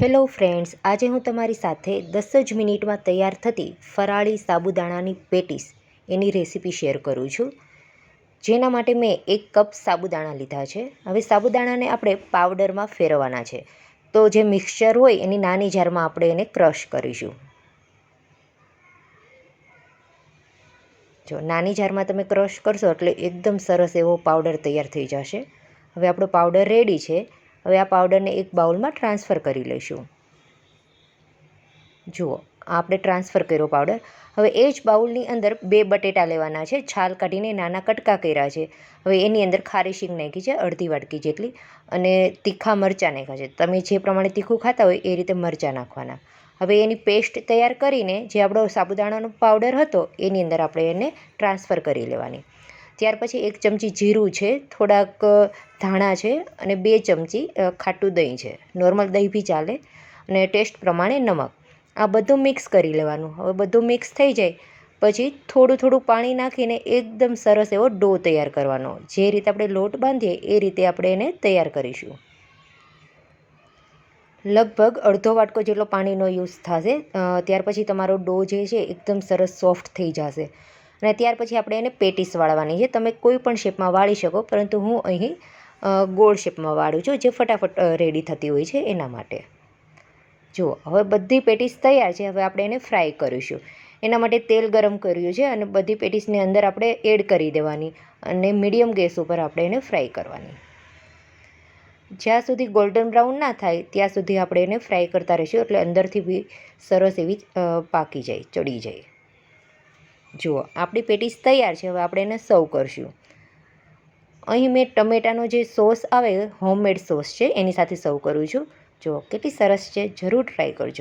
Hello friends, આજે હું તમારી સાથે દસ જ મિનિટમાં તૈયાર થતી ફરાળી સાબુદાણાની પેટીસ, એની રેસીપી શેર કરું છું. જેના માટે મેં એક કપ સાબુદાણા લીધા છે. હવે સાબુદાણાને આપણે પાવડરમાં ફેરવવાના છે. તો જે મિક્સચર હોય, એની નાની જારમાં આપણે એને ક્રશ કરીશું. જો નાની જારમાં તમે ક્રશ કરશો, એટલે એકદમ સરસ એવો પાવડર તૈયાર થઈ જશે. હવે આપણો પાવડર રેડી છે. હવે આ પાવડરને એક બાઉલમાં ટ્રાન્સફર કરી લઈશું. જુઓ, આપણે ટ્રાન્સફર કર્યો પાવડર હવે એ જ બાઉલની અંદર બે બટેટા લેવાના છે, છાલ કાઢીને નાના કટકા કર્યા છે. હવે એની અંદર ખારી શીંગ નાખી છે, અડધી વાટકી જેટલી, અને તીખા મરચાં નાખ્યા છે. તમે જે પ્રમાણે તીખું ખાતા હોય એ રીતે મરચાં નાખવાના. હવે એની પેસ્ટ તૈયાર કરીને જે આપણો સાબુદાણાનો પાવડર હતો, એની અંદર આપણે એને ટ્રાન્સફર કરી લેવાની. ત્યાર પછી એક ચમચી જીરું છે, થોડાક ધાણા છે અને બે ચમચી ખાટું દહીં છે. નોર્મલ દહીં બી ચાલે અને ટેસ્ટ પ્રમાણે નમક. આ બધું મિક્સ કરી લેવાનું. હવે બધું મિક્સ થઈ જાય, પછી થોડું થોડું પાણી નાખીને એકદમ સરસ એવો ડો તૈયાર કરવાનો. જે રીતે આપણે લોટ બાંધીએ એ રીતે આપણે એને તૈયાર કરીશું. લગભગ અડધો વાટકો જેટલો પાણીનો યુઝ થશે. ત્યાર પછી તમારો ડો જે છે, એકદમ સરસ સોફ્ટ થઈ જશે. અને ત્યાર પછી આપણે એને પેટીસ વાળવાની છે. તમે કોઈ પણ શેપમાં વાળી શકો, પરંતુ હું અહીં ગોળ શેપમાં વાળું છું, જે ફટાફટ રેડી થતી હોય છે એના માટે. જુઓ, હવે બધી પેટીસ તૈયાર છે. હવે આપણે એને ફ્રાય કરીશું. એના માટે તેલ ગરમ કર્યું છે અને બધી પેટીસની અંદર આપણે એડ કરી દેવાની અને મીડિયમ ગેસ ઉપર આપણે એને ફ્રાય કરવાની. જ્યાં સુધી ગોલ્ડન બ્રાઉન ના થાય, ત્યાં સુધી આપણે એને ફ્રાય કરતા રહીશું એટલે અંદરથી બી સરસ એવી પાકી જાય, ચડી જાય. જુઓ, આપણી પેટીસ તૈયાર છે, હવે આપણે એને સર્વ કરશું. અહીં મેં ટમેટાનો જે સોસ આવે હોમમેડ સોસ છે, એની સાથે સર્વ કરું છું. જુઓ, કેટલી સરસ છે, જરૂર ટ્રાય કરજો.